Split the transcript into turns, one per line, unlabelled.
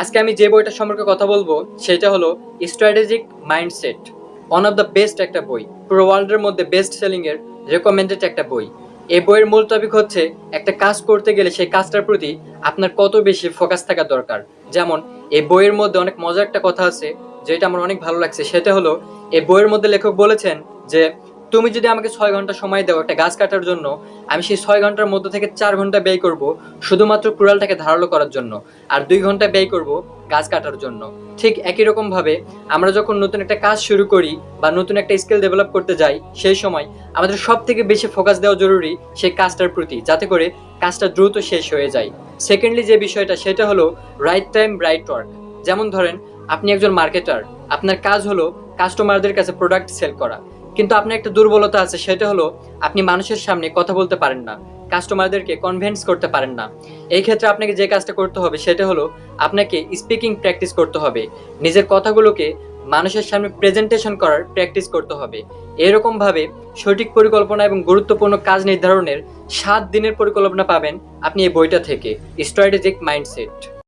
আজকে আমি যে বইটা সম্পর্কে কথা বলব, সেটা হলো strategic mindset one of the best একটা বই। পুরো ওয়ার্ল্ডের মধ্যে বেস্ট সেলিং এর রেকমেন্ডেড একটা বই। এই বইয়ের মূল টপিক হচ্ছে, একটা কাজ করতে গেলে সেই কাজটার প্রতি আপনার কত বেশি ফোকাস থাকা দরকার। যেমন, এই বইয়ের মধ্যে অনেক মজার একটা কথা আছে, যেটা আমার অনেক ভালো লাগছে, সেটা হলো, এই বইয়ের মধ্যে লেখক বলেছেন যে তুমি যদি আমাকে ছয় ঘণ্টা সময় দাও একটা গাছ কাটার জন্য, আমি সেই ছয় ঘণ্টার মধ্যে থেকে চার ঘণ্টা ব্যয় করব শুধুমাত্র কুড়ালটাকে ধারালো করার জন্য আর দুই ঘণ্টা ব্যয় করব গাছ কাটার জন্য। ঠিক একই রকম ভাবে আমরা যখন নতুন একটা কাজ শুরু করি বা নতুন একটা স্কিল ডেভেলপ করতে যাই, সেই সময় আমাদের সব থেকে বেশি ফোকাস দেওয়া জরুরি সেই কাজটার প্রতি, যাতে করে কাজটা দ্রুত শেষ হয়ে যায়। সেকেন্ডলি যে বিষয়টা, সেটা হলো রাইট টাইম রাইট ওয়ার্ক যেমন ধরেন, আপনি একজন মার্কেটার আপনার কাজ হলো কাস্টমারদের কাছে প্রোডাক্ট সেল করা। কিন্তু আপনার একটা দুর্বলতা আছে, সেটা হলো আপনি মানুষের সামনে কথা বলতে পারেন না কাস্টমারদেরকে কনভিন্স করতে পারেন না। এই ক্ষেত্রে আপনাকে যে কাজটা করতে হবে, সেটা হলো আপনাকে স্পিকিং প্র্যাকটিস করতে হবে। নিজের কথাগুলোকে মানুষের সামনে প্রেজেন্টেশন করার প্র্যাকটিস করতে হবে। এরকম ভাবে সঠিক পরিকল্পনা এবং গুরুত্বপূর্ণ কাজ নির্ধারণের সাত দিনের পরিকল্পনা পাবেন আপনি এই বইটা থেকে স্ট্র্যাটেজিক মাইন্ডসেট